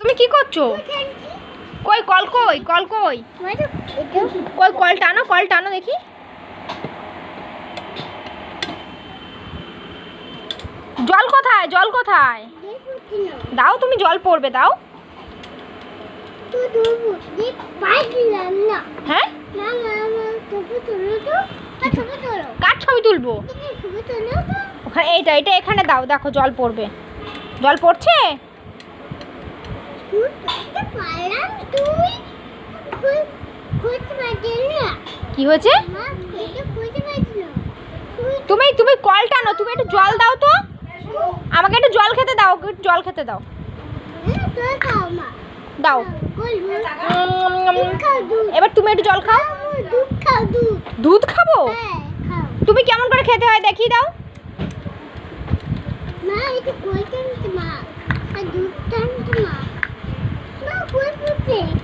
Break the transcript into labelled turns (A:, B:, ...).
A: তুমি কি করছ? কই কল কই কল কই? কই কল টানো কল টানো দেখি। জল কোথায় জল কোথায়? দাও তুমি জল পড়বে দাও। হ্যাঁ? কার ছবি তুলবো? ওখানে এইটা এটা এখানে দাও দেখো জল পড়বে। জল পড়ছে? কি হয়েছে? তুমি তুমি কল টানো, তুমি একটু জল দাও তো। আমাকে একটু জল খেতে দাও, একটু জল খেতে দাও। দাও। এবার তুমি একটু জল খাও। দুধ খাব? তুমি কেমন করে খেতে হয় দেখিয়ে দাও।
B: মা এটা টানতে মা। দুধ